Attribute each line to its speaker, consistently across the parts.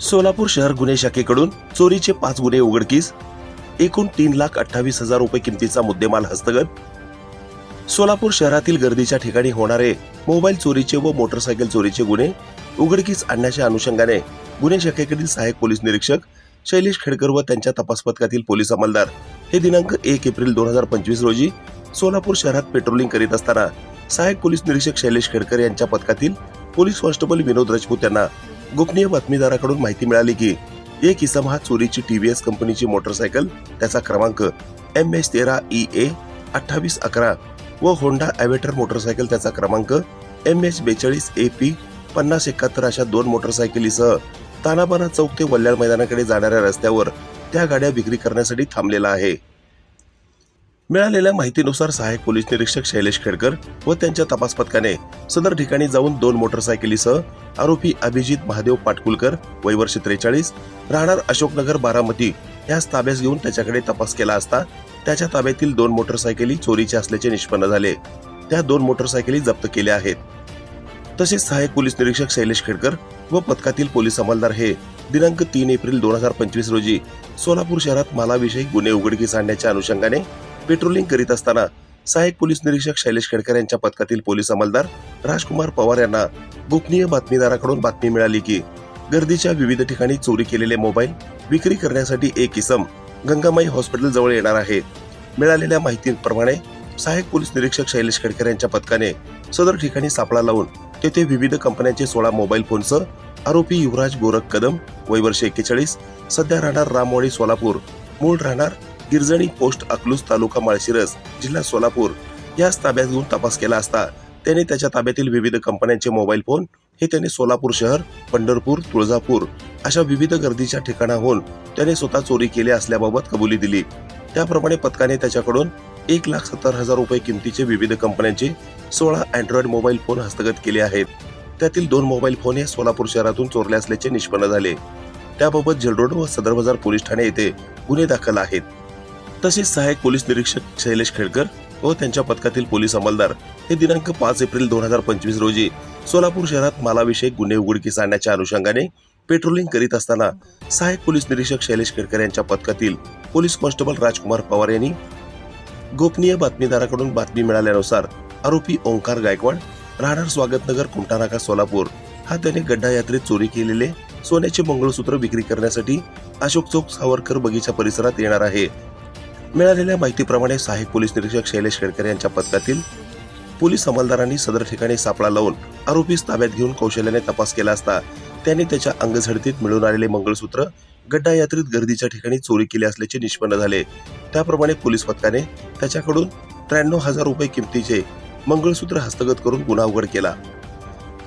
Speaker 1: सोलापूर शहर गुन्हे शाखेकडून चोरीचे पाच गुन्हे उघडकीस एकूण तीन लाख अठ्ठावीस हजार रुपये किमतीचा मुद्देमाल हस्तगत. सोलापूर शहरातील गर्दीच्या ठिकाणी होणारे मोबाईल चोरीचे व मोटरसायकल चोरीचे गुन्हे उघडकीस आणण्याच्या अनुषंगाने गुन्हे शाखेकडील सहाय्यक पोलीस निरीक्षक शैलेश खेडकर व त्यांच्या तपास पथकातील पोलीस अंमलदार हे दिनांक एक एप्रिल दोन हजार पंचवीस रोजी सोलापूर शहरात पेट्रोलिंग करीत असताना सहाय्यक पोलीस निरीक्षक शैलेश खेडकर यांच्या पथकातील पोलीस कॉन्स्टेबल विनोद राजपूत यांना गोपनीय बातमीदाराकडून माहिती मिळाली की एक इसम हा चोरीची टीव्हीएस कंपनीची मोटरसायकल त्याचा क्रमांक एम एच तेरा ई ए अठ्ठावीस अकरा व होंडा ॲव्हेटर मोटरसायकल त्याचा क्रमांक एम एच बेचाळीस ए पी पन्नास एकाहत्तर अशा दोन मोटरसायकलीसह तानाबाना चौक ते वल्याळ मैदानाकडे जाणाऱ्या रस्त्यावर त्या गाड्या विक्री करण्यासाठी थांबलेला आहे. मिळालेल्या माहितीनुसार सहाय्यक पोलीस निरीक्षक शैलेश खेडकर व त्यांच्या तपास पथकाने सदर ठिकाणी जाऊन दोन मोटरसायकलीसह आरोपी अभिजित महादेव पाटकुलकर वय वर्ष त्रेचाळीस राहणार अशोकनगर बारामती यास ताब्यास घेऊन त्याच्याकडे तपास केला असता त्याच्या ताब्यातील दोन मोटरसायकली चोरीच्या असल्याचे निष्पन्न झाले. त्या दोन मोटरसायकली जप्त केल्या आहेत. तसेच सहाय्यक पोलीस निरीक्षक शैलेश खेडकर व पथकातील पोलीस अंमलदार हे दिनांक तीन एप्रिल दोन हजार पंचवीस रोजी सोलापूर शहरात मालाविषयी गुन्हे उघडकीस आणण्याच्या अनुषंगाने पेट्रोलिंग करीत असताना सहाय्यक पोलीस निरीक्षक शैलेश खेडकर यांच्या पथकातील पोलीस अंमलदार राजकुमार पवार यांना गोपनीय बातमीदाराकडून बातमी मिळाली की गर्दीच्या विविध ठिकाणी चोरी केलेले मोबाईल विक्री करण्यासाठी एक इसम गंगामाई हॉस्पिटल जवळ येणार आहे. मिळालेल्या माहितीप्रमाणे सहाय्यक पोलीस निरीक्षक शैलेश खेडकर यांच्या पथकाने सदर ठिकाणी सापळा लावून तेथे विविध कंपन्यांचे सोळा मोबाईल फोनसह आरोपी युवराज गोरख कदम वय वर्ष एक्केचाळीस सध्या राहणार रामवाडी सोलापूर मूळ राहणार गिरजणी पोस्ट अकलूज तालुका माळशिरस जिल्हा सोलापूर. याच ताब्यात घेऊन तपास केला असता त्याने त्याच्या ताब्यातील विविध कंपन्यांचे मोबाईल फोन हे त्याने सोलापूर शहर पंढरपूर तुळजापूर अशा विविध गर्दीच्या ठिकाणाहून त्याने स्वतः चोरी केली असल्याबाबत कबुली दिली. त्याप्रमाणे पथकाने त्याच्याकडून एक लाख सत्तर हजार रुपये किमतीचे विविध कंपन्यांचे सोळा अँड्रॉइड मोबाईल फोन हस्तगत केले आहेत. त्यातील दोन मोबाईल फोन हे सोलापूर शहरातून चोरले असल्याचे निष्पन्न झाले. त्याबाबत जलरोड व सदर बाजार पोलीस ठाणे येथे गुन्हे दाखल आहेत. तसेच सहाय्यक पोलीस निरीक्षक शैलेश खेडकर व त्यांच्या पथकातील पोलीस अंमलदार हे दिनांक पाच एप्रिल दोन हजार पंचवीस रोजी सोलापूर शहरात मालाविषयक गुन्हे उघडकीस आणण्याच्या अनुषंगाने पेट्रोलिंग करीत असताना सहाय्यक पोलीस निरीक्षक शैलेश खेडकर यांच्या पथकातील पोलीस कॉन्स्टेबल राजकुमार पवार यांनी गोपनीय बातमीदाराकडून बातमी मिळाल्यानुसार आरोपी ओंकार गायकवाड राहणार स्वागतनगर कुमटानाका सोलापूर हा त्याने गड्डा यात्रेत चोरी केलेले सोन्याचे मंगळसूत्र विक्री करण्यासाठी अशोक चौक सावरकर बगीचा परिसरात येणार आहे. मिळालेल्या माहितीप्रमाणे सहाय्यक पोलीस निरीक्षक शैलेश खेडकर यांच्या पथकातील पोलीस अंमलदारांनी सदर ठिकाणी सापळा लावून आरोपीस ताब्यात घेऊन कौशल्याने तपास केला असता त्यांनी त्याच्या अंगझडतीत मिळून आलेले मंगळसूत्र गड्डा यात्रेत गर्दीच्या ठिकाणी चोरी केली असल्याचे निष्पन्न झाले. त्याप्रमाणे पोलीस पथकाने त्याच्याकडून त्र्याण्णव हजार रुपये किमतीचे मंगळसूत्र हस्तगत करून गुन्हा उघड केला.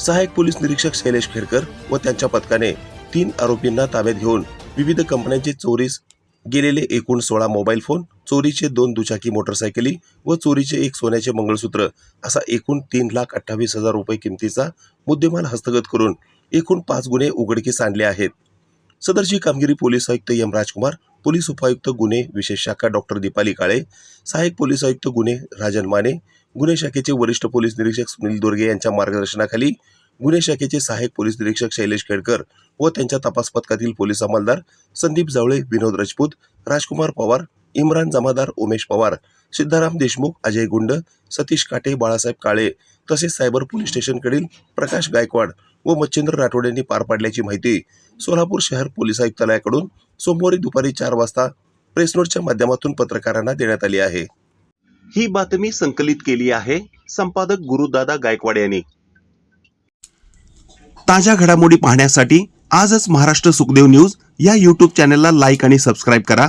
Speaker 1: सहाय्यक पोलीस निरीक्षक शैलेश खेडकर व त्यांच्या पथकाने तीन आरोपींना ताब्यात घेऊन विविध कंपन्यांचे चोरीस गेलेले एकूण सोळा मोबाईल फोन चोरीचे दोन दुचाकी मोटरसायकली व चोरीचे एक सोन्याचे मंगळसूत्र असा एकूण तीन लाख अठ्ठावीस हजार रुपये किमतीचा मुद्देमाल हस्तगत करून एकूण पाच गुन्हे उघडकीस आणले आहेत. सदरची कामगिरी पोलीस आयुक्त एम राजकुमार पोलीस उपायुक्त गुन्हे विशेष शाखा डॉक्टर दीपाली काळे सहाय्यक पोलीस आयुक्त गुन्हे राजन माने गुन्हे शाखेचे वरिष्ठ पोलीस निरीक्षक सुनील दुर्गे यांच्या मार्गदर्शनाखाली गुन्हे शाखेचे सहाय्यक पोलीस निरीक्षक शैलेश खेडकर व त्यांच्या तपास पथकातील पोलीस अंमलदार संदीप जावळे विनोद राजपूत राजकुमार पवार इम्रान जमादार उमेश पवार सिद्धाराम देशमुख अजय गुंड सतीश काटे बाळासाहेब काळे तसेच सायबर पोलीस स्टेशनकडील प्रकाश गायकवाड व मच्छिंद्र राठोड यांनी पार पाडल्याची माहिती सोलापूर शहर पोलीस आयुक्तालयाकडून सोमवारी दुपारी चार वाजता प्रेसनोटच्या माध्यमातून पत्रकारांना देण्यात आली आहे. ही बातमी संकलित केली आहे संपादक गुरुदादा गायकवाड यांनी. ताज्या घडामोडी पाहण्यासाठी आजच महाराष्ट्र सुखदेव न्यूज या यूट्यूब चॅनलला लाईक आणि सबस्क्राईब करा.